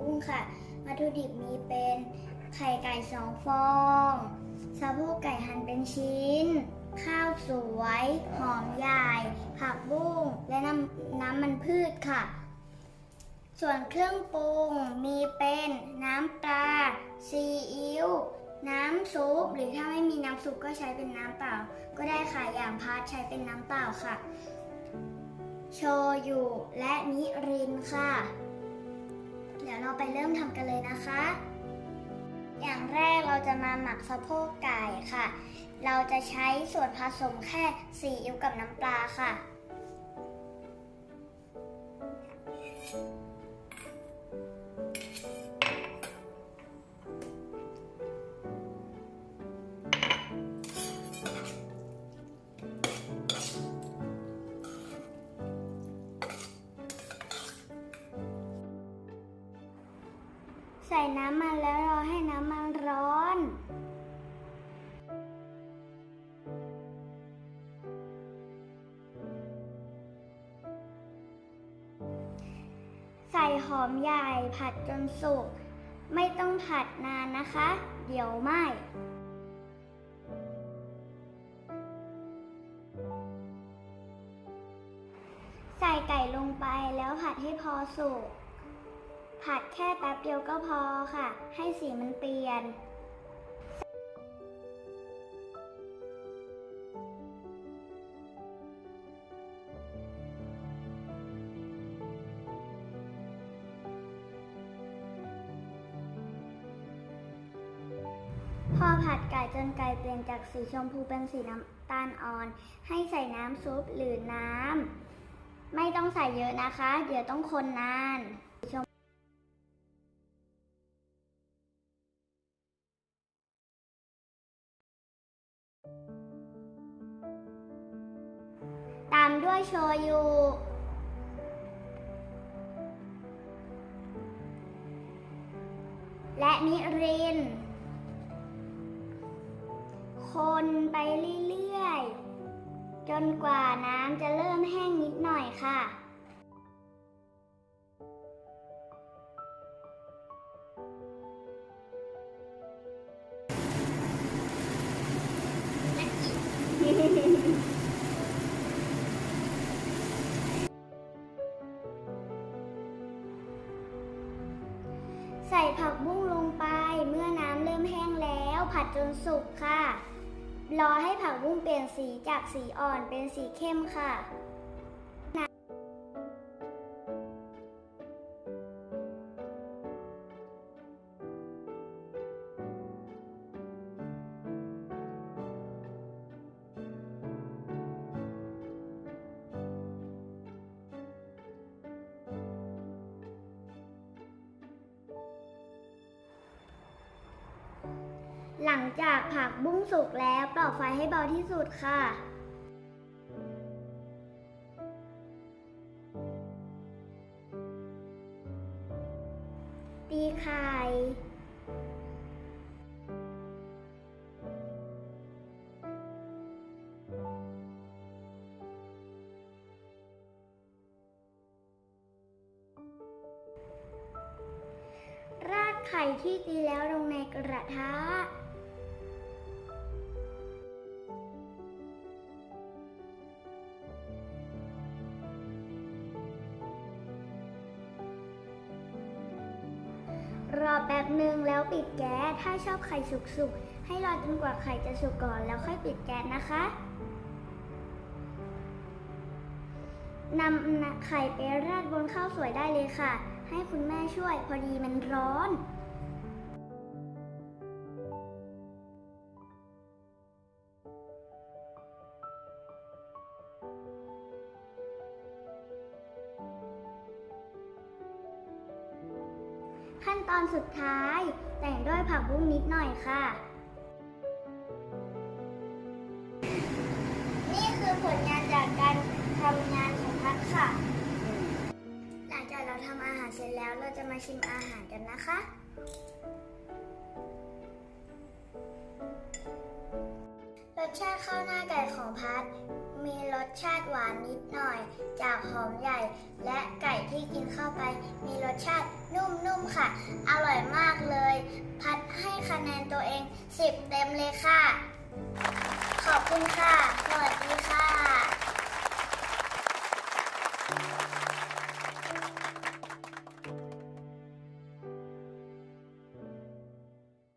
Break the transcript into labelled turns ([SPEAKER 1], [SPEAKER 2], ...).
[SPEAKER 1] ปุ้งค่ะ วัตถุดิบมีเป็นไข่ไก่สองฟองสะโพกไก่หั่นเป็นชิ้น ข้าวสวย หอมใหญ่ ผักบุ้งและน้ำน้ำมันพืชค่ะ ส่วนเครื่องปรุงมีเป็นน้ำปลาซีอิ๊วน้ำซุปหรือถ้าไม่มีน้ำซุปก็ใช้เป็นน้ำเปล่า ก็ได้ค่ะอย่างพาร์ทใช้เป็นน้ำเปล่าค่ะ โชยุและมิรินค่ะ ยวเราไปเริ่มทำกันเลยนะคะ อย่างแรกเราจะมาหมักสะโพกไก่ค่ะ เราจะใช้ส่วนผสมแค่ซีอิ๊วกับน้ำปลาค่ะ ใส่น้ำมันแล้วรอให้น้ำมันร้อน ใส่หอมใหญ่ผัดจนสุก ไม่ต้องผัดนานนะคะ เดี๋ยวไหม้ใส่ไก่ลงไปแล้วผัดให้พอสุก ผัดแค่แป๊บเดียวก็พอค่ะ ให้สีมันเปลี่ยน พอผัดไก่จนไก่เปลี่ยนจากสีชมพูเป็นสีน้ำตาลอ่อน ให้ใส่น้ำซุปหรือน้ำไม่ต้องใส่เยอะนะคะ เดี๋ยวต้องคนนานตาม ด้วยโชยุและมิริน คนไปเรื่อยๆ จนกว่าน้ำจะเริ่มแห้งนิดหน่อยค่ะ ใส่ผักบุ้งลงไป เมื่อน้ำเริ่มแห้งแล้ว ผัดจนสุกค่ะ รอให้ผักบุ้งเปลี่ยนสีจากสีอ่อนเป็นสีเข้มค่ะ หลังจากผักบุ้งสุกแล้วเป่าไฟให้เบาที่สุดค่ะ ตีไข่ราดไข่ที่ตีแล้วลงในกระทะ แป๊บหนึ่งแล้วปิดแก๊ส ถ้าชอบไข่สุกๆ ให้รอจนกว่าไข่จะสุกก่อนแล้วค่อยปิดแก๊สนะคะนำไข่ไปราดบนข้าวสวยได้เลยค่ะ ให้คุณแม่ช่วยพอดีมันร้อน ขั้นตอนสุดท้าย แต่งด้วยผักบุ้งนิดหน่อยค่ะ นี่คือผลงานจากการทำงานของพัดค่ะ หลังจากเราทำอาหารเสร็จแล้วเราจะมาชิมอาหารกันนะคะรสชาติข้าวหน้าไก่ของพัดมีรสชาติหวานนิดหน่อย จากหอมใหญ่ และไก่ที่กินเข้าไป มีรสชาติ นุ่มๆมค่ะ อร่อยมากเลย พัดให้คะแนนตัวเอง 10 เต็มเลยค่ะ ขอบคุณค่ะ สวัสดี